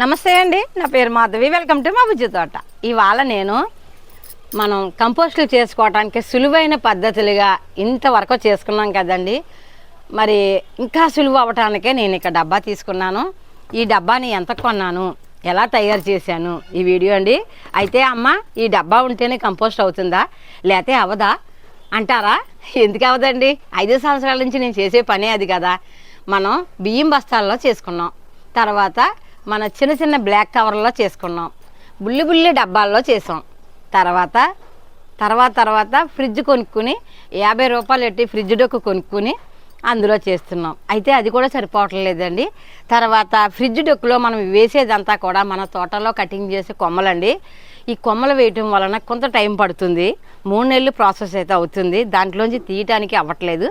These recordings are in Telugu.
నమస్తే అండి నా పేరు మాధవి. వెల్కమ్ టు మా బుజ్జి తోట. ఇవాళ నేను మనం కంపోస్టులు చేసుకోవడానికి సులువైన పద్ధతులుగా ఇంతవరకు చేసుకున్నాం కదండి. మరి ఇంకా సులువు అవ్వటానికే నేను ఇక్కడ డబ్బా తీసుకున్నాను. ఈ డబ్బాని ఎంత కొన్నాను ఎలా తయారు చేశాను ఈ వీడియో అండి. అయితే అమ్మ ఈ డబ్బా ఉంటేనే కంపోస్ట్ అవుతుందా లేతే అవదా అంటారా? ఎందుకు అవదండి? ఐదు సంవత్సరాల నుంచి నేను చేసే పనే అది కదా. మనం బియ్యం బస్తాల్లో చేసుకున్నాం. తర్వాత మన చిన్న చిన్న బ్లాక్ కవర్లో చేసుకున్నాం. బుల్లి బుల్లి డబ్బాల్లో చేసాం. తర్వాత తర్వాత తర్వాత ఫ్రిడ్జ్ కొనుక్కుని యాభై రూపాయలు పెట్టి ఫ్రిడ్జ్ డొక్కు కొనుక్కుని అందులో చేస్తున్నాం. అయితే అది కూడా సరిపోవట్లేదండి. తర్వాత ఫ్రిడ్జ్ డొక్కులో మనం వేసేదంతా కూడా మన తోటలో కటింగ్ చేసే కొమ్మలండి. ఈ కొమ్మలు వేయటం వలన కొంత టైం పడుతుంది. మూడు నెలలు ప్రాసెస్ అయితే అవుతుంది. దాంట్లోంచి తీయటానికి అవ్వట్లేదు.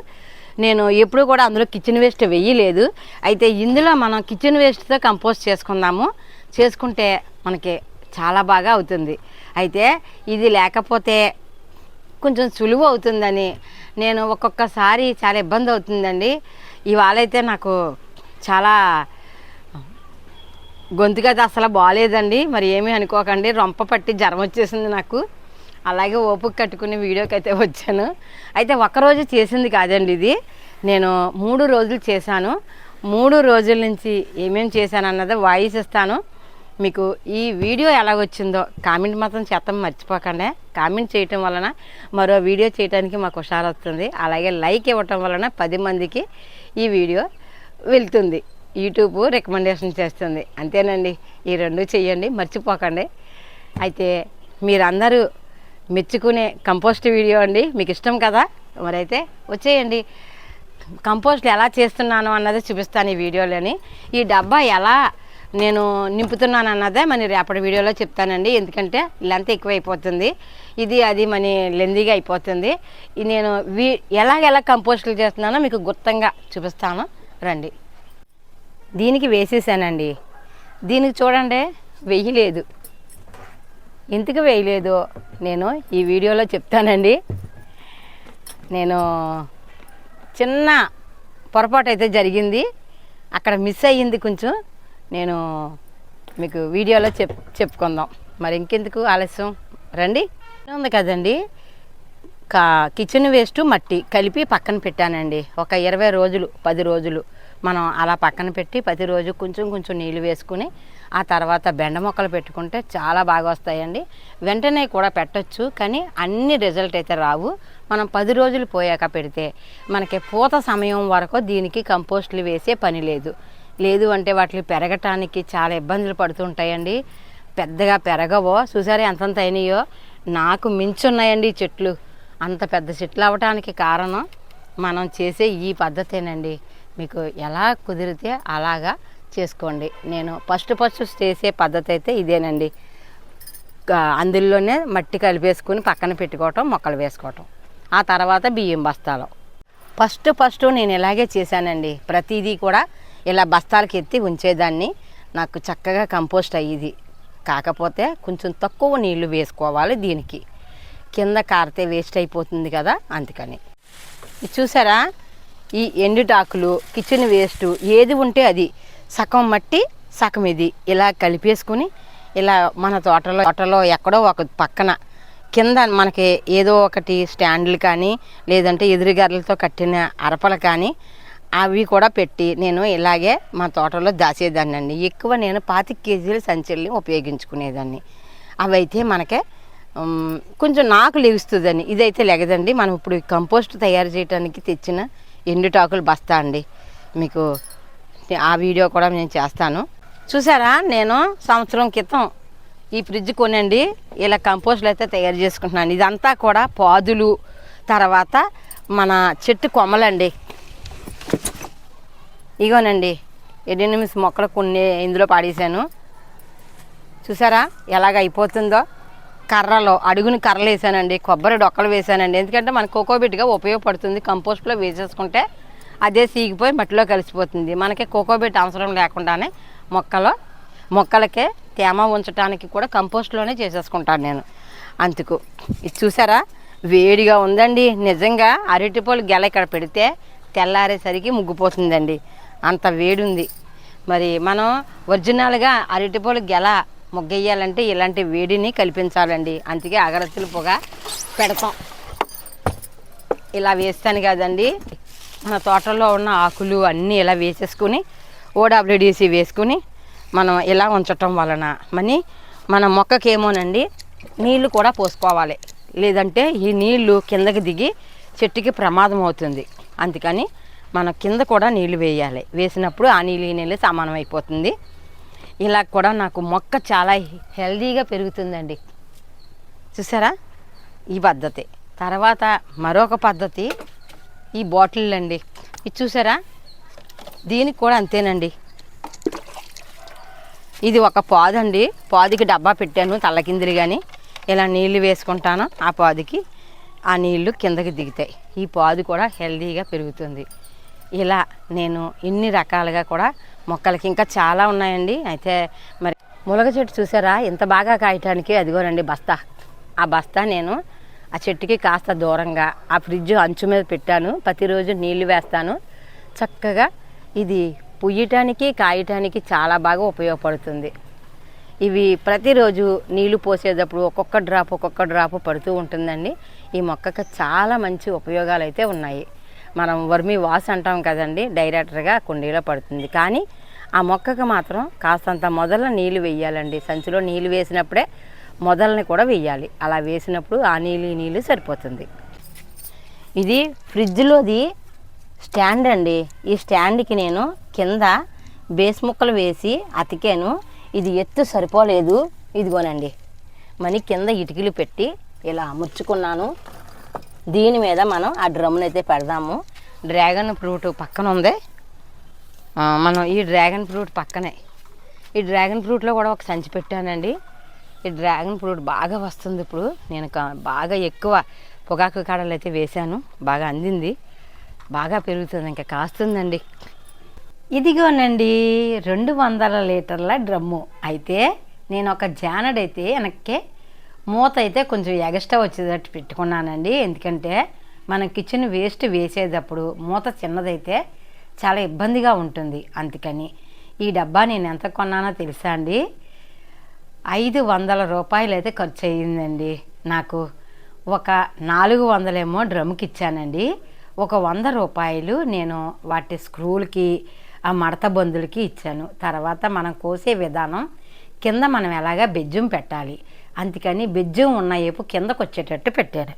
నేను ఎప్పుడు కూడా అందులో కిచెన్ వేస్ట్ వెయ్యలేదు అయితే ఇందులో మనం కిచెన్ వేస్ట్తో కంపోస్ట్ చేసుకుందాము. చేసుకుంటే మనకి చాలా బాగా అవుతుంది. అయితే ఇది లేకపోతే కొంచెం సులువు అవుతుందని నేను ఒక్కొక్కసారి చాలా ఇబ్బంది అవుతుందండి. ఇవాళ అయితే నాకు చాలా గొంతుగా అసలు బాగాలేదండి మరి ఏమీ అనుకోకండి. రొంప పట్టి జ్వరం వచ్చేసింది నాకు. అలాగే ఓపిక కట్టుకుని వీడియోకి అయితే వచ్చాను. అయితే ఒక్కరోజు చేసింది కాదండి ఇది. నేను మూడు రోజులు చేశాను. మూడు రోజుల నుంచి ఏమేమి చేశాను అన్నది వాయిస్ ఇస్తాను. మీకు ఈ వీడియో ఎలా వచ్చిందో కామెంట్ మాత్రం చేతం మర్చిపోకండి. కామెంట్ చేయటం వలన మరో వీడియో చేయడానికి మాకు హుషారు వస్తుంది అలాగే లైక్ ఇవ్వటం వలన పది మందికి ఈ వీడియో వెళ్తుంది. యూట్యూబ్ రికమెండేషన్ చేస్తుంది. అంతేనండి. ఈ రెండు చేయండి మర్చిపోకండి. అయితే మీరందరూ మెచ్చుకునే కంపోస్ట్ వీడియో అండి. మీకు ఇష్టం కదా? మరైతే వచ్చేయండి. కంపోస్ట్ ఎలా చేస్తున్నాను అన్నది చూపిస్తాను ఈ వీడియోలోని. ఈ డబ్బా ఎలా నేను నింపుతున్నాను అన్నదే మన రేపటి వీడియోలో చెప్తానండి. ఎందుకంటే లెంత్ ఎక్కువ అయిపోతుంది ఇది అది మన లెందీగా అయిపోతుంది. నేను వీ ఎలాగ ఎలా కంపోస్టులు చేస్తున్నానో మీకు గుర్తంగా చూపిస్తాను. రండి. దీనికి వేసేసానండి. దీనికి చూడండి వెయ్యి లేదు. ఎందుకు వేయలేదు? నేను ఈ వీడియోలో చెప్తానండి. నేను చిన్న పొరపాటు అయితే జరిగింది. అక్కడ మిస్ అయ్యింది కొంచెం. నేను మీకు వీడియోలో చెప్ చెప్పుకుందాం. మరి ఇంకెందుకు ఆలస్యం? రండి. ఉంది కదండి. కా కిచెన్ వేస్ట్ మట్టి కలిపి పక్కన పెట్టానండి. ఒక ఇరవై రోజులు పది రోజులు మనం అలా పక్కన పెట్టి ప్రతిరోజు కొంచెం కొంచెం నీళ్ళు వేసుకుని ఆ తర్వాత బెండ మొక్కలు పెట్టుకుంటే చాలా బాగా వస్తాయండి. వెంటనే కూడా పెట్టచ్చు కానీ అన్ని రిజల్ట్ అయితే రావు. మనం పది రోజులు పోయాక పెడితే మనకి పూత సమయం వరకు దీనికి కంపోస్ట్లు వేసే పని లేదు. లేదు అంటే వాటిని పెరగటానికి చాలా ఇబ్బందులు పడుతుంటాయండి. పెద్దగా పెరగవో చూసారే ఎంతంత అయినాయో? నాకు మించున్నాయండి ఈ చెట్లు. అంత పెద్ద చెట్లు అవ్వటానికి కారణం మనం చేసే ఈ పద్ధతేనండి. మీకు ఎలా కుదిరితే అలాగా చేసుకోండి. నేను ఫస్ట్ ఫస్ట్ చేసే పద్ధతి అయితే ఇదేనండి. అందులోనే మట్టి కలిపేసుకుని పక్కన పెట్టుకోవటం మొక్కలు వేసుకోవటం. ఆ తర్వాత బియ్యం బస్తాలు. ఫస్ట్ ఫస్ట్ నేను ఇలాగే చేశానండి. ప్రతిదీ కూడా ఇలా బస్తాలకి ఎత్తి ఉంచేదాన్ని. నాకు చక్కగా కంపోస్ట్ అయ్యేది. కాకపోతే కొంచెం తక్కువ నీళ్ళు వేసుకోవాలి దీనికి. కింద కారితే వేస్ట్ అయిపోతుంది కదా అందుకని. చూసారా? ఈ ఎండుటాకులు కిచెన్ వేస్ట్ ఏది ఉంటే అది. సగం మట్టి సగం ఇది. ఇలా కలిపేసుకుని ఇలా మన తోటలో తోటలో ఎక్కడో ఒక పక్కన కింద మనకి ఏదో ఒకటి స్టాండ్లు కానీ లేదంటే ఎదురుగర్రలతో కట్టిన అరపలు కానీ అవి కూడా పెట్టి నేను ఇలాగే మా తోటలో దాచేదాన్ని అండి ఎక్కువ నేను పాతిక కేజీల సంచుల్ని ఉపయోగించుకునేదాన్ని. అవి అయితే మనకే కొంచెం నాకు లెగుస్తుందని ఇదైతే లెగదండి. మనం ఇప్పుడు కంపోస్ట్ తయారు చేయడానికి తెచ్చిన ఎండుటాకులు బస్తా అండి. మీకు ఆ వీడియో కూడా నేను చేస్తాను. చూసారా? నేను సంవత్సరం క్రితం ఈ ఫ్రిడ్జ్ కొనండి. ఇలా కంపోస్ట్లు అయితే తయారు చేసుకుంటున్నాను. ఇదంతా కూడా పాదులు తర్వాత మన చెట్టు కొమ్మలండి. ఇగోనండి ఎడెనిమిస్ మొక్కలు కొన్ని ఇందులో పాడేశాను. చూసారా? ఎలాగ అయిపోతుందో? కర్రలో అడుగుని కర్రలు వేసానండి. కొబ్బరి డొక్కలు వేసానండి. ఎందుకంటే మన కోకోబిట్గా ఉపయోగపడుతుంది కంపోస్ట్లో వేసేసుకుంటే. అదే సీగిపోయి మట్టిలో కలిసిపోతుంది. మనకి కోకోబెట్ అవసరం లేకుండానే మొక్కలో మొక్కలకే తేమ ఉంచడానికి కూడా కంపోస్ట్లోనే చేసేసుకుంటాను నేను. అందుకు ఇది చూసారా? వేడిగా ఉందండి. నిజంగా అరటిపళ్ళు గెల ఇక్కడ పెడితే తెల్లారేసరికి ముగ్గిపోతుందండి. అంత వేడి ఉంది మరి మనం ఒరిజినల్గా అరటిపూలు గెల ముగ్గేయాలంటే ఇలాంటి వేడిని కల్పించాలండి. అందుకే అగరత్తులు పొగ పెడతాం. ఇలా వేస్తాను కదండి. మన తోటలో ఉన్న ఆకులు అన్నీ ఇలా వేసేసుకుని ఓడబ్ల్యూడిసి వేసుకుని మనం ఇలా ఉంచటం వలన మని మన మొక్కకేమోనండి నీళ్ళు కూడా పోసుకోవాలి. లేదంటే ఈ నీళ్ళు కిందకి దిగి చెట్టుకి ప్రమాదం అవుతుంది. అందుకని మనం కింద కూడా నీళ్ళు వేయాలి. వేసినప్పుడు ఆ నీళ్ళు ఈ నీళ్ళు సమానం అయిపోతుంది. ఇలా కూడా నాకు మొక్క చాలా హెల్దీగా పెరుగుతుందండి. చూసారా? ఈ పద్ధతి. తర్వాత మరొక పద్ధతి ఈ బాటిల్ అండి ఇది చూసారా? దీనికి కూడా అంతేనండి. ఇది ఒక పాదండి. పాదికి డబ్బా పెట్టాను తల్లకిందిరి కానీ ఇలా నీళ్ళు వేసుకుంటాను ఆ పాదికి. ఆ నీళ్ళు కిందకి దిగుతాయి. ఈ పాదు కూడా హెల్దీగా పెరుగుతుంది. ఇలా నేను ఇన్ని రకాలుగా కూడా మొక్కలకి ఇంకా చాలా ఉన్నాయండి. అయితే మరి ములగ చెట్టు చూసారా? ఇంత బాగా కాయటానికి అదిగోనండి బస్తా. ఆ బస్తా నేను ఆ చెట్టుకి కాస్త దూరంగా ఆ ఫ్రిడ్జ్ అంచు మీద పెట్టాను. ప్రతిరోజు నీళ్ళు వేస్తాను. చక్కగా ఇది పుయ్యటానికి కాయటానికి చాలా బాగా ఉపయోగపడుతుంది. ఇవి ప్రతిరోజు నీళ్ళు పోసేటప్పుడు ఒక్కొక్క డ్రాప్ ఒక్కొక్క డ్రాప్ పడుతూ ఉంటుందండి. ఈ మొక్కకు చాలా మంచి ఉపయోగాలు అయితే ఉన్నాయి. మనం వర్మి వాస్ అంటాం కదండి డైరెక్టర్గా కుండీలో పడుతుంది. కానీ ఆ మొక్కకు మాత్రం కాస్తంత మొదల నీళ్ళు వేయాలండి. సంచిలో నీళ్ళు వేసినప్పుడే మొదలని కూడా వేయాలి. అలా వేసినప్పుడు ఆ నీళ్ళు ఈ నీళ్ళు సరిపోతుంది. ఇది ఫ్రిడ్జ్లోది స్టాండ్ అండి. ఈ స్టాండ్కి నేను కింద బేస్ ముక్కలు వేసి అతికాను. ఇది ఎత్తు సరిపోలేదు. ఇదిగోనండి. మని కింద ఇటుకలు పెట్టి ఇలా అమర్చుకున్నాను దీని మీద మనం ఆ డ్రమ్ను అయితే పెడదాము. డ్రాగన్ ఫ్రూట్ పక్కన ఉంది. మనం ఈ డ్రాగన్ ఫ్రూట్ పక్కనే. ఈ డ్రాగన్ ఫ్రూట్లో కూడా ఒక సంచి పెట్టానండి. ఈ డ్రాగన్ ఫ్రూట్ బాగా వస్తుంది ఇప్పుడు. నేను కా- బాగా ఎక్కువ పొగాకు కాడలు అయితే వేశాను. బాగా అందింది. బాగా పెరుగుతుంది. ఇంకా కాస్తుందండి. ఇదిగోనండి రెండు వందల లీటర్ల డ్రమ్ము. అయితే నేను ఒక జానడ్ అయితే వెనక్కి మూత అయితే కొంచెం ఎగస్ట్రా వచ్చేటట్టు పెట్టుకున్నానండి. ఎందుకంటే మనం కిచెన్ వేస్ట్ వేసేటప్పుడు మూత చిన్నదైతే చాలా ఇబ్బందిగా ఉంటుంది. అందుకని ఈ డబ్బా నేను ఎంత కొన్నానో తెలుసా అండి? ఐదు వందల రూపాయలు అయితే ఖర్చు అయ్యిందండి నాకు ఒక నాలుగు వందలేమో డ్రమ్కి ఇచ్చానండి ఒక వంద రూపాయలు నేను వాటి స్క్రూలకి ఆ మడత బందులకి ఇచ్చాను. తర్వాత మనం కోసే విధానం కింద మనం ఎలాగా బెజ్జం పెట్టాలి. అందుకని బెజ్జం ఉన్న వైపు కిందకు వచ్చేటట్టు పెట్టాను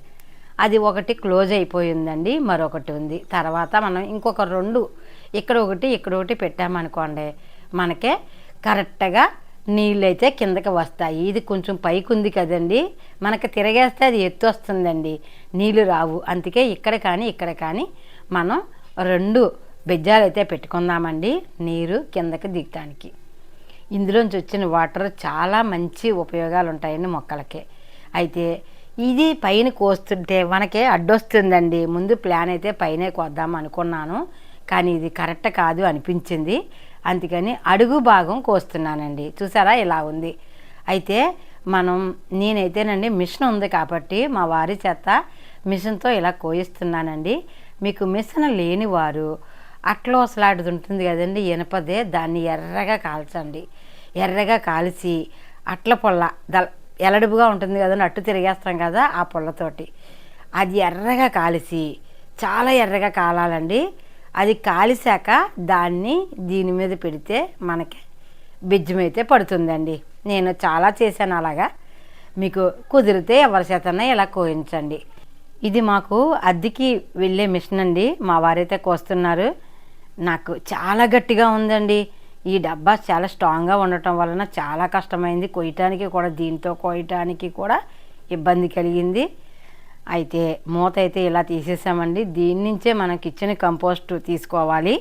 అది ఒకటి క్లోజ్ అయిపోయిందండి మరొకటి ఉంది. తర్వాత మనం ఇంకొక రెండు ఇక్కడ ఒకటి ఇక్కడ ఒకటి పెట్టామనుకోండి మనకే కరెక్ట్గా నీళ్ళు అయితే కిందకి వస్తాయి. ఇది కొంచెం పైకి ఉంది కదండి. మనకి తిరగేస్తే అది ఎత్తు వస్తుందండి. నీళ్ళు రావు. అందుకే ఇక్కడ కానీ ఇక్కడ కానీ మనం రెండు బెజ్జాలు అయితే పెట్టుకుందామండి నీరు కిందకి దిగటానికి. ఇందులోంచి వచ్చిన వాటర్ చాలా మంచి ఉపయోగాలు ఉంటాయండి మొక్కలకి. అయితే ఇది పైన కోస్తుంటే మనకే అడ్డొస్తుందండి. ముందు ప్లాన్ అయితే పైనే కోద్దాం అనుకున్నాను. కానీ ఇది కరెక్ట్ కాదు అనిపించింది. అందుకని అడుగు భాగం కోస్తున్నానండి. చూసారా ఇలా ఉంది. అయితే మనం నేనైతేనండి మిషన్ ఉంది కాబట్టి మా వారి చేత మిషన్తో ఇలా కోయిస్తున్నానండి. మీకు మిషన్ లేని వారు అట్లో ఉంటుంది కదండి ఇనపదే దాన్ని ఎర్రగా కాల్చండి. ఎర్రగా కాల్చి అట్ల పొల్ల దల్ ఎలడుపుగా ఉంటుంది కదండి అట్టు తిరిగేస్తాం కదా ఆ పొల్లతోటి. అది ఎర్రగా కాలిసి చాలా ఎర్రగా కాలాలండి. అది కాలిశాక దాన్ని దీని మీద పెడితే మనకి బిజ్జం అయితే పడుతుందండి. నేను చాలా చేశాను అలాగా. మీకు కుదిరితే ఎవరి చేతనే ఇలా కోయించండి. ఇది మాకు అద్దెకి వెళ్ళే మిషన్ అండి. మా వారైతే కోస్తున్నారు. నాకు చాలా గట్టిగా ఉందండి. ఈ డబ్బా చాలా స్ట్రాంగ్గా ఉండటం వలన చాలా కష్టమైంది. కొయ్యటానికి కూడా దీంతో కోయటానికి కూడా ఇబ్బంది కలిగింది. అయితే మూత అయితే ఇలా తీసేసామండి. దీని నుంచే మనం కిచెన్ కంపోస్ట్ తీసుకోవాలి.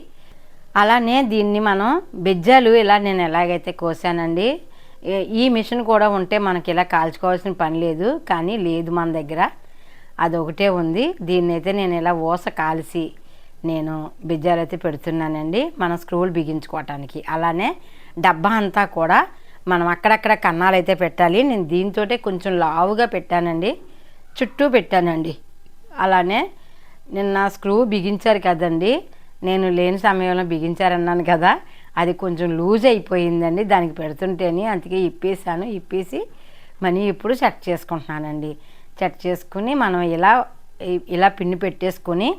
అలానే దీన్ని మనం బెజ్జాలు ఇలా నేను ఎలాగైతే కోసానండి ఈ మిషన్ కూడా ఉంటే మనకి ఇలా కాల్చుకోవాల్సిన పని లేదు కానీ లేదు మన దగ్గర. అదొకటే ఉంది. దీన్ని అయితే నేను ఇలా ఊస కాల్చి నేను బిజ్జాలు అయితే పెడుతున్నానండి. మనం స్క్రూలు బిగించుకోవటానికి. అలానే డబ్బా అంతా కూడా మనం అక్కడక్కడ కన్నాలు అయితే పెట్టాలి. నేను దీంతో కొంచెం లావుగా పెట్టానండి. చుట్టూ పెట్టానండి. అలానే నిన్న స్క్రూ బిగించారు కదండి. నేను లేని సమయంలో బిగించారన్నాను కదా. అది కొంచెం లూజ్ అయిపోయిందండి. దానికి పెడుతుంటేని అందుకే ఇప్పేసాను ఇప్పేసి మనీ ఇప్పుడు సెట్ చేసుకుంటున్నానండి. సెట్ చేసుకుని మనం ఇలా ఇలా పిన్ను పెట్టేసుకుని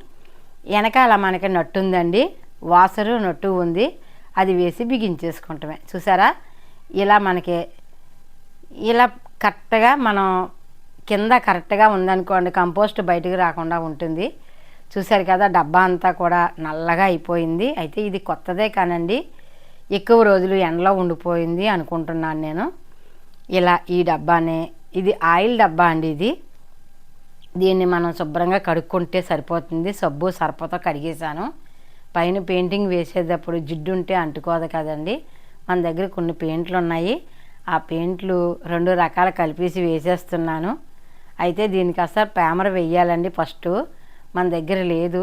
వెనకాల మనకి నట్టు ఉందండి. వాసరు నట్టు ఉంది. అది వేసి బిగించేసుకుంటామే. చూసారా? ఇలా మనకి ఇలా కరెక్ట్గా మనం కింద కరెక్ట్గా ఉందనుకోండి కంపోస్ట్ బయటకు రాకుండా ఉంటుంది. చూశారు కదా డబ్బా అంతా కూడా నల్లగా అయిపోయింది. అయితే ఇది కొత్తదే కానండి ఎక్కువ రోజులు ఎండలో ఉండిపోయింది అనుకుంటున్నాను నేను. ఇలా ఈ డబ్బానే ఇది ఆయిల్ డబ్బా అండి ఇది. దీన్ని మనం శుభ్రంగా కడుక్కుంటే సరిపోతుంది. సబ్బు సర్పతో కడిగేశాను. పైన పెయింటింగ్ వేసేటప్పుడు జిడ్డు ఉంటే అంటుకోదు కదండి. మన దగ్గర కొన్ని పెయింట్లు ఉన్నాయి ఆ పెయింట్లు రెండు రకాలు కలిపేసి వేసేస్తున్నాను. అయితే దీనికి అసలు పేమర వెయ్యాలండి ఫస్ట్. మన దగ్గర లేదు.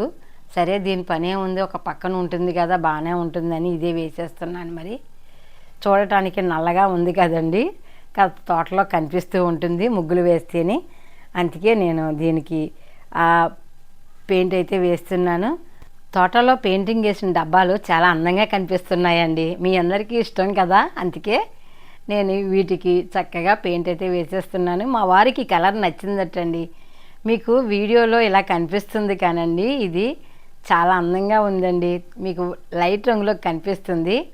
సరే దీని పనే ఉంది. ఒక పక్కన ఉంటుంది కదా బాగానే ఉంటుందని ఇదే వేసేస్తున్నాను మరి. చూడటానికి నల్లగా ఉంది కదండి. తోటలో కనిపిస్తూ ఉంటుంది ముగ్గులు వేస్తేనే. అందుకే నేను దీనికి పెయింట్ అయితే వేస్తున్నాను. తోటలో పెయింటింగ్ వేసిన డబ్బాలు చాలా అందంగా కనిపిస్తున్నాయండి. మీ అందరికీ ఇష్టం కదా అందుకే నేను వీటికి చక్కగా పెయింట్ అయితే వేసేస్తున్నాను. మా వారికి కలర్ నచ్చిందటండి. మీకు వీడియోలో ఇలా కనిపిస్తుంది కానండి. ఇది చాలా అందంగా ఉందండి. మీకు లైట్ రంగులో కనిపిస్తుంది.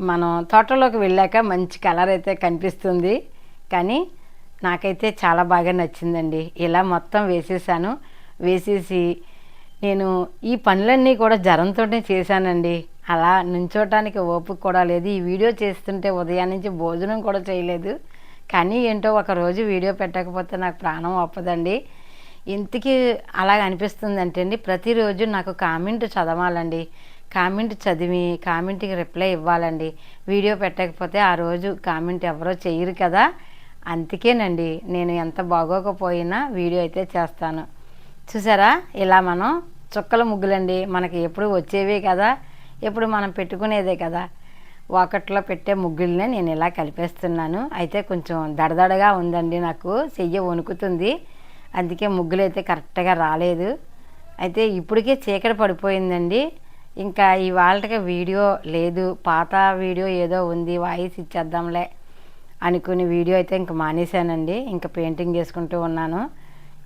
మనం తోటలోకి వెళ్ళాక మంచి కలర్ అయితే కనిపిస్తుంది. కానీ నాకైతే చాలా బాగా నచ్చిందండి. ఇలా మొత్తం వేసేసాను. వేసేసి నేను ఈ పనులన్నీ కూడా జ్వరంతోనే చేశానండి. అలా నుంచోటానికి ఓపిక కూడా లేదు. ఈ వీడియో చేస్తుంటే ఉదయం నుంచి భోజనం కూడా చేయలేదు. కానీ ఏంటో ఒక రోజు వీడియో పెట్టకపోతే నాకు ప్రాణం ఒప్పదండి ఇంతకీ అలా అనిపిస్తుంది అంటే అండి ప్రతిరోజు నాకు కామెంట్ చదవాలండి. కామెంట్ చదివి కామెంట్కి రిప్లై ఇవ్వాలండి. వీడియో పెట్టకపోతే ఆ రోజు కామెంట్ ఎవరో చేయరు కదా. అందుకేనండి నేను ఎంత బాగోకపోయినా వీడియో అయితే చేస్తాను. చూసారా? ఇలా మనం చుక్కల ముగ్గులండి మనకి ఎప్పుడు వచ్చేవే కదా. ఇప్పుడు మనం పెట్టుకునేదే కదా. వాకట్లో పెట్టే ముగ్గుల్నే నేను ఇలా కలిపేస్తున్నాను. అయితే కొంచెం దడదడగా ఉందండి నాకు చెయ్యి వణుకుతుంది. అందుకే ముగ్గులు అయితే కరెక్ట్గా రాలేదు. అయితే ఇప్పటికే చీకటి పడిపోయిందండి. ఇంకా ఇవాళకి వీడియో లేదు. పాత వీడియో ఏదో ఉంది వాయిస్ ఇచ్చేద్దాంలే అనుకుని వీడియో అయితే ఇంక మానేశానండి. ఇంకా పెయింటింగ్ చేసుకుంటూ ఉన్నాను.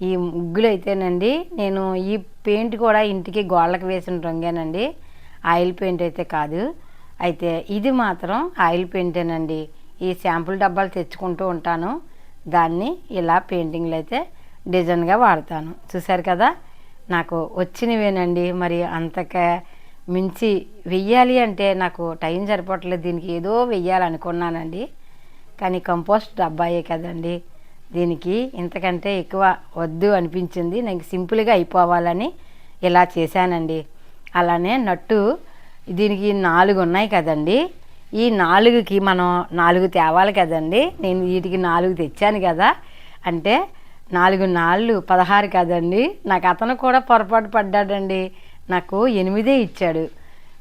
ఈ ముగ్గులు అయితేనండి నేను ఈ పెయింట్ కూడా ఇంటికి గోళ్ళకి వేసిన రంగేనండి. ఆయిల్ పెయింట్ అయితే కాదు. అయితే ఇది మాత్రం ఆయిల్ పెయింటేనండి. ఈ శాంపుల్ డబ్బాలు తెచ్చుకుంటూ ఉంటాను. దాన్ని ఇలా పెయింటింగ్లు అయితే డిజైన్గా వాడతాను. చూసారు కదా? నాకు వచ్చినవేనండి. మరి అంతక మించి వెయ్యాలి అంటే నాకు టైం సరిపోవట్లేదు. దీనికి ఏదో వెయ్యాలనుకున్నానండి. కానీ కంపోస్ట్ డబ్బాయే కదండి. దీనికి ఇంతకంటే ఎక్కువ వద్దు అనిపించింది. నాకు సింపుల్గా అయిపోవాలని ఇలా చేశానండి. అలానే నట్టు దీనికి నాలుగు ఉన్నాయి కదండి. ఈ నాలుగుకి మనం నాలుగు తేవాలి కదండి. నేను వీటికి నాలుగు తెచ్చాను కదా. అంటే నాలుగు నాళ్ళు పదహారు కదండి. నాకు అతను కూడా పొరపాటు పడ్డాడండి. నాకు ఎనిమిదే ఇచ్చాడు.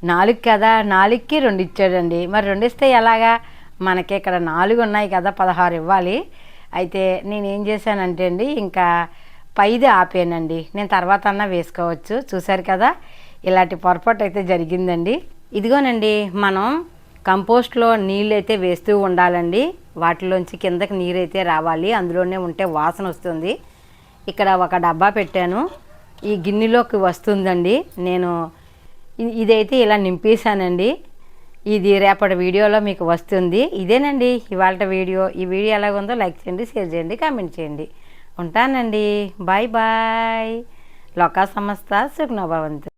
నాలుగు కదా నాలుగుకి రెండు ఇచ్చాడండి. మరి రెండు ఇస్తే ఎలాగా? మనకి ఇక్కడ నాలుగు ఉన్నాయి కదా పదహారు ఇవ్వాలి. అయితే నేను ఏం చేశానంటే అండి ఇంకా పైది ఆపానండి. నేను తర్వాత అన్నా వేసుకోవచ్చు. చూశారు కదా? ఇలాంటి పొరపాటు అయితే జరిగిందండి. ఇదిగోనండి మనం కంపోస్ట్లో నీళ్ళు అయితే వేస్తూ ఉండాలండి. వాటిలోంచి కిందకి నీరు అయితే రావాలి. అందులోనే ఉంటే వాసన వస్తుంది. ఇక్కడ ఒక డబ్బా పెట్టాను. ఈ గిన్నెలోకి వస్తుందండి. నేను ఇదైతే ఇలా నింపేశానండి. ఇది రేపటి వీడియోలో మీకు వస్తుంది. ఇదేనండి ఇవాళ వీడియో. ఈ వీడియో ఎలాగుందో ఉందో లైక్ చేయండి షేర్ చేయండి కామెంట్ చేయండి. ఉంటానండి. Bye bye. లోకా సంస్థ సుఖ్నభవంతు.